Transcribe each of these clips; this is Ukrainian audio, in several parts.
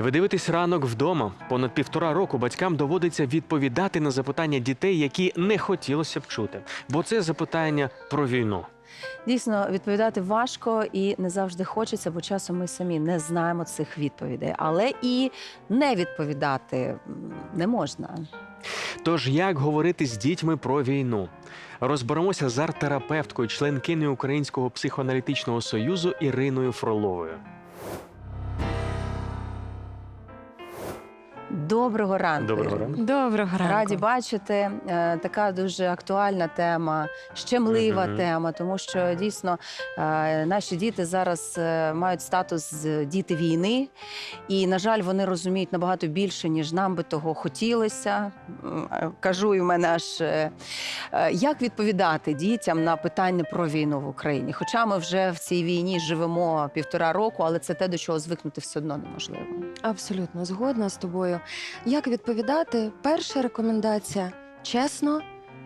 Ви дивитесь ранок вдома. Понад півтора року батькам доводиться відповідати на запитання дітей, які не хотілося б чути. Бо це запитання про війну. Дійсно, відповідати важко і не завжди хочеться, бо часом ми самі не знаємо цих відповідей. Але і не відповідати не можна. Тож як говорити з дітьми про війну? Розберемося з арт-терапевткою, членкиною Українського психоаналітичного союзу Іриною Фроловою. Доброго ранку. Доброго ранку. Доброго ранку. Раді бачити. Е, Така дуже актуальна тема, щемлива Мгм. тема, тому що дійсно е, наші діти зараз е, мають статус з діти війни, і, на жаль, вони розуміють набагато більше, ніж нам би того хотілося. Кажу, і в мене аж як відповідати дітям на питання про війну в Україні. Хоча ми вже в цій війні живемо півтора року, але це те, до чого звикнути все одно неможливо. Абсолютно згодна з тобою. Як відповідати? Перша рекомендація чесно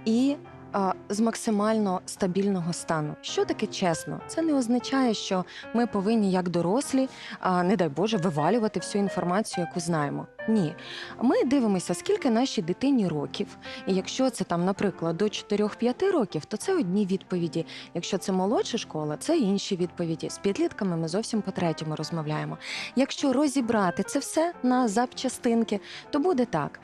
і а, з максимально стабільного стану. Що таке чесно? Це не означає, що ми повинні, як дорослі, а, не дай Боже, вивалювати всю інформацію, яку знаємо. Ні. Ми дивимося, скільки нашій дитині років. І якщо це там, наприклад, до 4-5 років, то це одні відповіді. Якщо це молодша школа, це інші відповіді. З підлітками ми зовсім по третьому розмовляємо. Якщо розібрати це все на запчастинки, то буде так.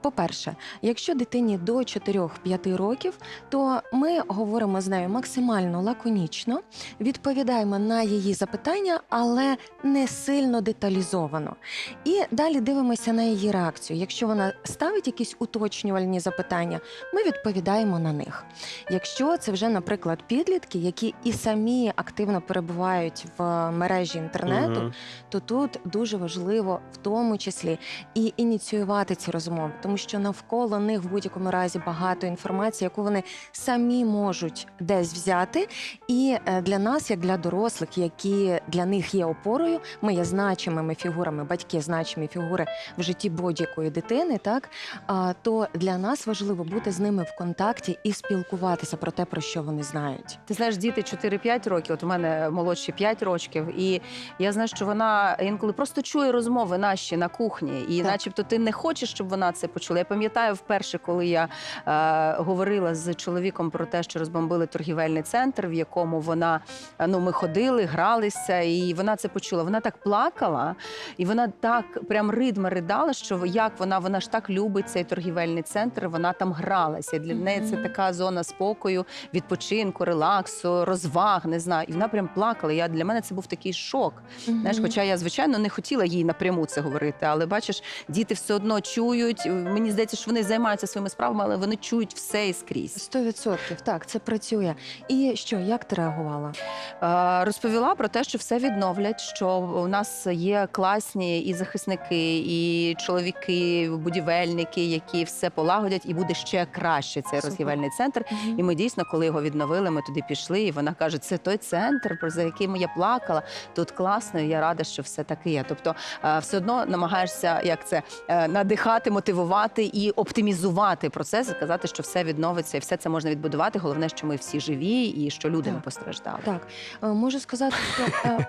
По-перше, якщо дитині до 4-5 років, то ми говоримо з нею максимально лаконічно, відповідаємо на її запитання, але не сильно деталізовано. І далі дивимося на її реакцію. Якщо вона ставить якісь уточнювальні запитання, ми відповідаємо на них. Якщо це вже, наприклад, підлітки, які і самі активно перебувають в мережі інтернету, Мгм. то тут дуже важливо в тому числі і ініціювати ці розмови, тому що навколо них в будь-якому разі багато інформації, яку вони самі можуть десь взяти. І е, для нас, як для дорослих, які для них є опорою, ми є значимими фігурами, батьки значимі фігури в житті будь-якої дитини, так то для нас важливо бути з ними в контакті і спілкуватися про те, про що вони знають. Ти знаєш, діти 4-5 років, от у мене молодші 5 років, і я знаю, що вона інколи просто чує розмови наші на кухні, і Так. начебто ти не хочеш, щоб вона це почула. Я пам'ятаю вперше, коли я е, говорила з чоловіком про те, що розбомбили торгівельний центр, в якому вона е, ну ми ходили, гралися, і вона це почула. Вона так плакала, і вона так прям ридма ридала, що як вона, вона ж так любить цей торгівельний центр. Вона там гралася. І Для неї це така зона спокою, відпочинку, релаксу, розваг, не знаю. І вона прям плакала. Я для мене це був такий шок. Знаєш, хоча я звичайно не хотіла їй напряму це говорити, але бачиш, діти все одно чують. Мені здається, що вони займаються своїми справами, але вони чують все і скрізь. Сто відсотків, так, це працює. І що, як ти реагувала? Е, Розповіла про те, що все відновлять. Що у нас є класні і захисники, і чоловіки, будівельники, які все полагодять, і буде ще краще цей Супер. розвівальний центр. І ми дійсно, коли його відновили, ми туди пішли, і вона каже: це той центр, про за яким я плакала. Тут класно, і я рада, що все таки є. Тобто, е, все одно намагаєшся як це е, надихати, мотивувати і оптимізувати процес, і казати, що все відновиться, і все це можна відбудувати. Головне, що ми всі живі і що люди не постраждали. Так, е, можу сказати, що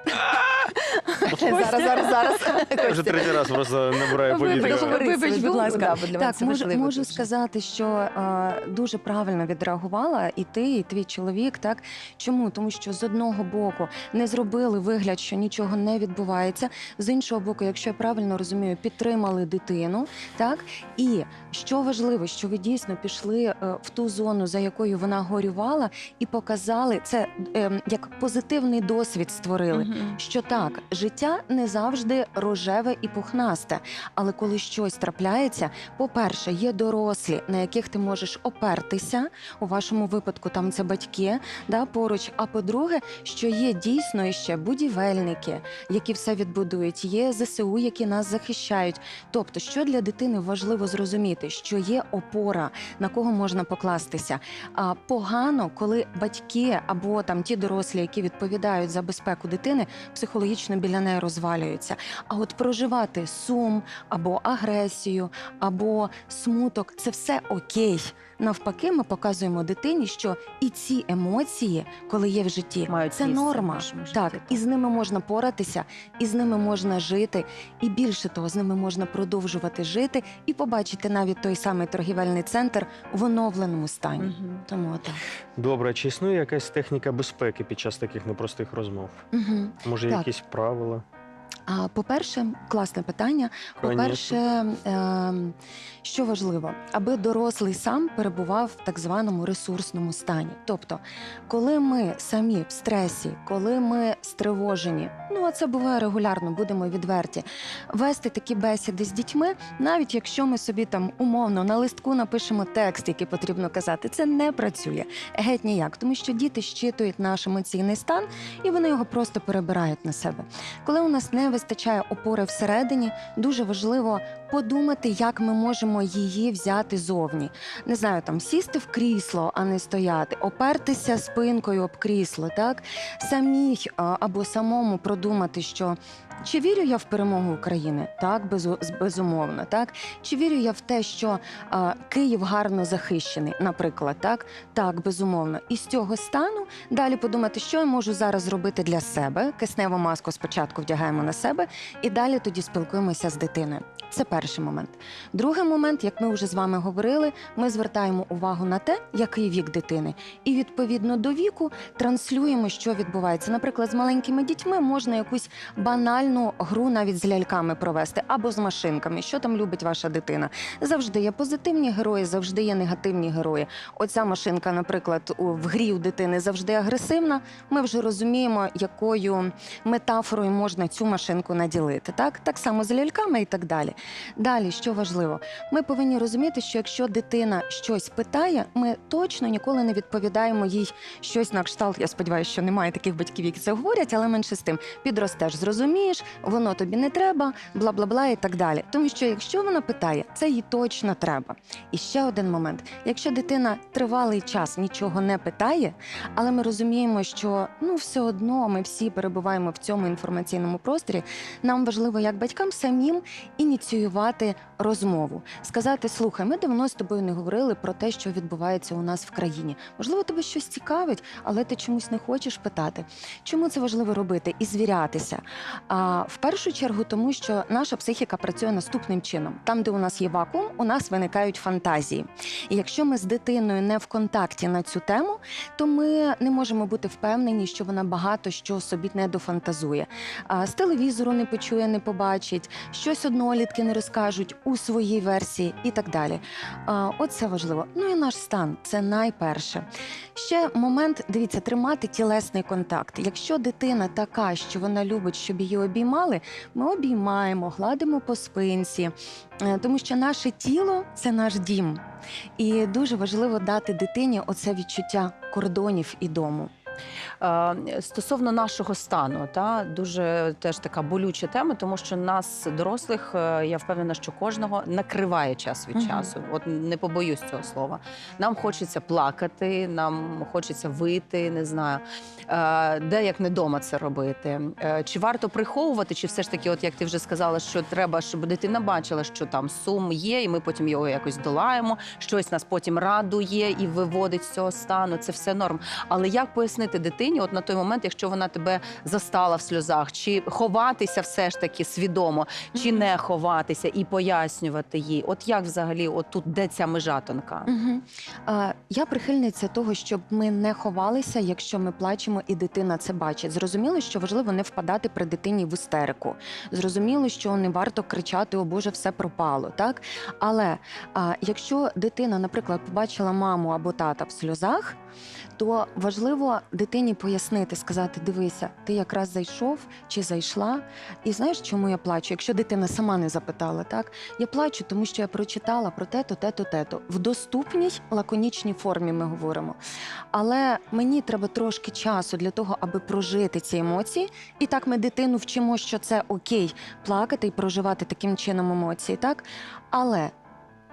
Зараз, зараз, зараз. Я вже третій раз просто набираю політика. Вибач, будь ласка. так, можу, можу сказати, що е, дуже правильно відреагувала і ти, і твій чоловік. Так чому? Тому що з одного боку не зробили вигляд, що нічого не відбувається. З іншого боку, якщо я правильно розумію, підтримали дитину. Так і що важливо, що ви дійсно пішли е, в ту зону, за якою вона горювала, і показали це е, як позитивний досвід створили що так, життя не завжди рожеве і пухнасте. Але коли щось трапляється, по-перше, є дорослі, на яких ти можеш опертися. У вашому випадку там це батьки да, поруч. А по-друге, що є дійсно іще будівельники, які все відбудують, є ЗСУ, які нас захищають. Тобто, що для дитини важливо зрозуміти, що є опора, на кого можна покластися. А погано, коли батьки або там ті дорослі, які відповідають за безпеку дитини, психологічно біля неї розвалюються. А от проживати сум або агресію, або смуток це все окей. Навпаки, ми показуємо дитині, що і ці емоції, коли є в житті, Мають це місце в норма. нашому житті, Так, так. і з ними можна поратися, і з ними можна жити. І більше того, з ними можна продовжувати жити і побачити навіть той самий торгівельний центр в оновленому стані. Мгм. Тому так. Добре, чи існує якась техніка безпеки під час таких непростих розмов? Угу. Може, Так. Якісь правила? По-перше, класне питання. По-перше, ем, що важливо, аби дорослий сам перебував в так званому ресурсному стані. Тобто, коли ми самі в стресі, коли ми стривожені, ну а це буває регулярно, будемо відверті, вести такі бесіди з дітьми, навіть якщо ми собі там умовно на листку напишемо текст, який потрібно казати, це не працює геть ніяк, тому що діти щитують наш емоційний стан і вони його просто перебирають на себе. Коли у нас не вистачає опори всередині, дуже важливо подумати, як ми можемо її взяти зовні. Не знаю, там сісти в крісло, а не стояти, опертися спинкою об крісло, так самій а, або самому продумати, що. Чи вірю я в перемогу України? Так, безу, безумовно, так. Чи вірю я в те, що а, Київ гарно захищений, наприклад, так? Так, безумовно. І з цього стану далі подумати, що я можу зараз зробити для себе. Кисневу маску спочатку вдягаємо на себе, і далі тоді спілкуємося з дитиною. Це перший момент. Другий момент, як ми вже з вами говорили, ми звертаємо увагу на те, який вік дитини, і відповідно до віку транслюємо, що відбувається. Наприклад, з маленькими дітьми можна якусь банальну гру навіть з ляльками провести або з машинками. Що там любить ваша дитина? Завжди є позитивні герої, завжди є негативні герої. Оця машинка, наприклад, в грі у дитини завжди агресивна. Ми вже розуміємо, якою метафорою можна цю машинку наділити. Так, так само з ляльками і так далі. Далі, що важливо, ми повинні розуміти, що якщо дитина щось питає, ми точно ніколи не відповідаємо їй щось на кшталт. Я сподіваюся, що немає таких батьків, які це говорять, але менше з тим підростеш, зрозумієш, воно тобі не треба, бла бла бла і так далі. Тому що якщо вона питає, це їй точно треба. І ще один момент: якщо дитина тривалий час нічого не питає, але ми розуміємо, що ну все одно ми всі перебуваємо в цьому інформаційному просторі. Нам важливо, як батькам самим ініціювати розмову, сказати: слухай, ми давно з тобою не говорили про те, що відбувається у нас в країні. Можливо, тебе щось цікавить, але ти чомусь не хочеш питати. Чому це важливо робити і звірятися? А в першу чергу, тому що наша психіка працює наступним чином: там, де у нас є вакуум, у нас виникають фантазії. І якщо ми з дитиною не в контакті на цю тему, то ми не можемо бути впевнені, що вона багато що собі не дофантазує. З телевізору не почує, не побачить, щось однолітки не розкажуть у своїй версії і так далі. Оце важливо. Ну і наш стан це найперше. Ще момент, дивіться, тримати тілесний контакт. Якщо дитина така, що вона любить, щоб її обіймали, ми обіймаємо, гладимо по спинці, Е, тому що наше тіло це наш дім. І дуже важливо дати дитині оце відчуття кордонів і дому. Е, Стосовно нашого стану, та дуже теж така болюча тема, тому що нас, дорослих, е, я впевнена, що кожного накриває час від часу. От не побоюсь цього слова. Нам хочеться плакати, нам хочеться вийти, не знаю. Е, Де як не дома це робити? Чи варто приховувати, чи все ж таки, от як ти вже сказала, що треба, щоб дитина бачила, що там сум є, і ми потім його якось долаємо, щось нас потім радує і виводить з цього стану. Це все норм. Але як пояснити дитині, от на той момент, якщо вона тебе застала в сльозах, чи ховатися все ж таки свідомо, чи не ховатися і пояснювати їй? От як взагалі, от тут де ця межа тонка? Угу. Я прихильниця того, щоб ми не ховалися, якщо ми плачемо, і дитина це бачить. Зрозуміло, що важливо не впадати при дитині в істерику. Зрозуміло, що не варто кричати О Боже, все пропало. Так але а, якщо дитина, наприклад, побачила маму або тата в сльозах. То важливо дитині пояснити, сказати: дивися, ти якраз зайшов чи зайшла, і знаєш, чому я плачу? Якщо дитина сама не запитала, так я плачу, тому що я прочитала про те-то, те-то, те-то. В доступній лаконічній формі ми говоримо. Але мені треба трошки часу для того, аби прожити ці емоції. І так ми дитину вчимо, що це окей плакати і проживати таким чином емоції, так? Але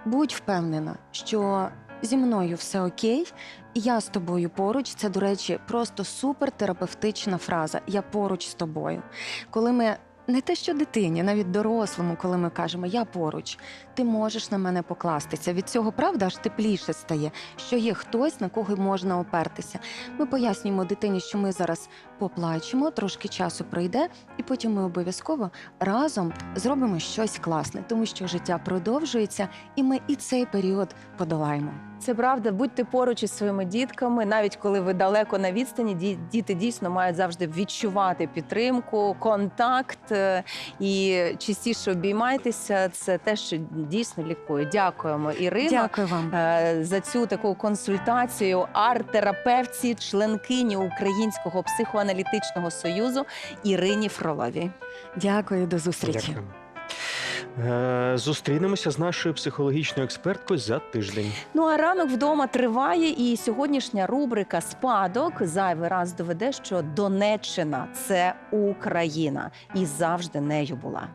будь впевнена, що зі мною все окей, я з тобою поруч. Це, до речі, просто супертерапевтична фраза. Я поруч з тобою. Коли ми не те, що дитині, навіть дорослому, коли ми кажемо Я поруч, ти можеш на мене покластися. Від цього правда аж тепліше стає, що є хтось, на кого можна опертися. Ми пояснюємо дитині, що ми зараз поплачемо, трошки часу пройде, і потім ми обов'язково разом зробимо щось класне, тому що життя продовжується, і ми і цей період подолаємо. Це правда, будьте поруч із своїми дітками, навіть коли ви далеко на відстані, ді- діти дійсно мають завжди відчувати підтримку, контакт е, і частіше обіймайтеся. Це те, що дійсно лікує. Дякуємо, Ірино. Дякую вам. е, За цю таку консультацію арт-терапевтці, членкині Українського психоаналітичного союзу Ірині Фроловій. Дякую, до зустрічі. Дякую. Е, Зустрінемося з нашою психологічною експерткою за тиждень. Ну а ранок вдома триває, і сьогоднішня рубрика Спадок зайвий раз доведе, що Донеччина це Україна і завжди нею була.